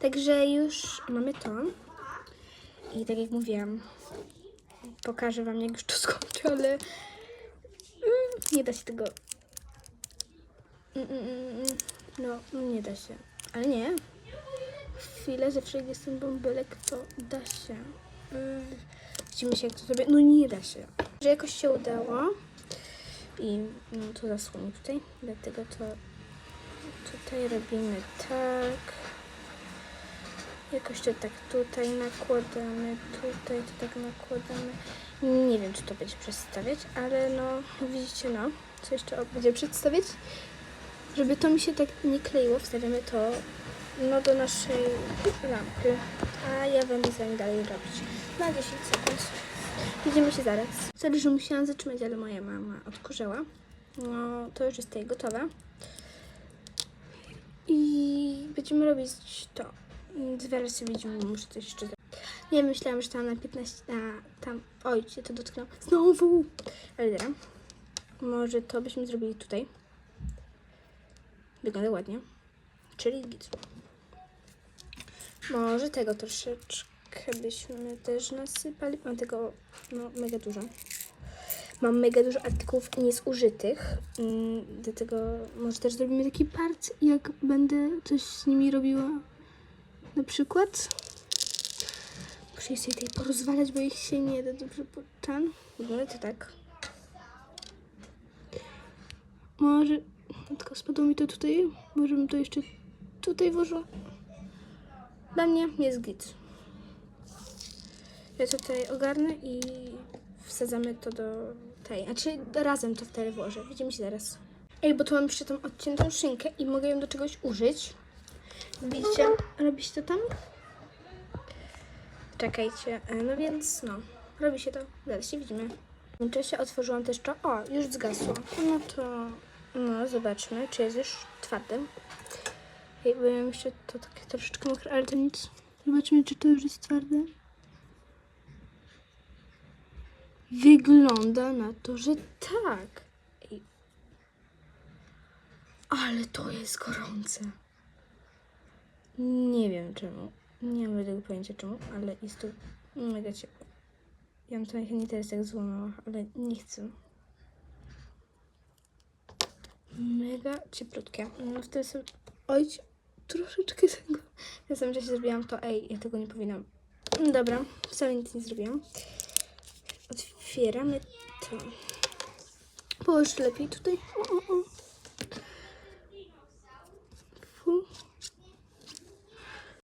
Także już mamy to. I tak jak mówiłam, pokażę wam jak już to skończę, ale mm, nie da się tego. Mm, mm, mm, mm. No, nie da się. Ale nie. Chwilę, zawsze jak jestem bąbelek, to da się. Yy, Widzimy się, jak to zrobię. No nie da się. Że jakoś się udało. I no, to zasłonię tutaj. Dlatego to tutaj robimy tak. Jakoś to tak tutaj nakładamy, tutaj to tak nakładamy. Nie wiem, czy to będzie przedstawiać, ale no, widzicie, no, co jeszcze będzie przedstawiać? Żeby to mi się tak nie kleiło, wstawiamy to no, do naszej lampy, a ja będę z wami dalej robić na 10 sekund. Widzimy się zaraz. Sorry, że musiałam zatrzymać, ale moja mama odkurzyła. No, to już jest tutaj gotowe. I będziemy robić to. Zaraz się widzimy, muszę coś jeszcze zrobić. Nie myślałam, że tam na 15, na tam, oj, się to dotknął. Znowu! Ale dobra. Może to byśmy zrobili tutaj. Wygląda ładnie. Czyli git. Może tego troszeczkę byśmy też nasypali. Mam tego no, mega dużo. Mam mega dużo artykułów niezużytych, mm, dlatego może też zrobimy taki part, jak będę coś z nimi robiła. Na przykład. Muszę sobie tutaj porozwalać, bo ich się nie da dobrze ten. Wygląda to tak. Może. Tylko spadło mi to tutaj. Może bym to jeszcze tutaj włożyła. Dla mnie jest git. Ja tutaj ogarnę i wsadzamy to do tej. Znaczy razem to wtedy włożę. Widzimy się zaraz. Ej, bo tu mam jeszcze tą odciętą szynkę i mogę ją do czegoś użyć. Widzicie? Robi się to tam? Czekajcie. E, No więc no. Robi się to. Zaraz się widzimy. W międzyczasie otworzyłam też to. O, już zgasło. No to no, zobaczmy, czy jest już twardy. Jakby jeszcze to takie troszeczkę mokre, ale to nic. Zobaczmy, czy to już jest twarde. Wygląda na to, że tak. Ale to jest gorące. Nie wiem czemu. Nie mam tego pojęcia czemu, ale jest to mega ciepło. Ja bym to najchętniej teraz tak złamała, ale nie chcę. Mega cieplutkie. No wtedy sobie... Oj, troszeczkę tego... Ja samym czasie zrobiłam to, ej, ja tego nie powinnam. Dobra, wcale nic nie zrobiłam. Otwieramy to. Połóż lepiej tutaj. O, o, o.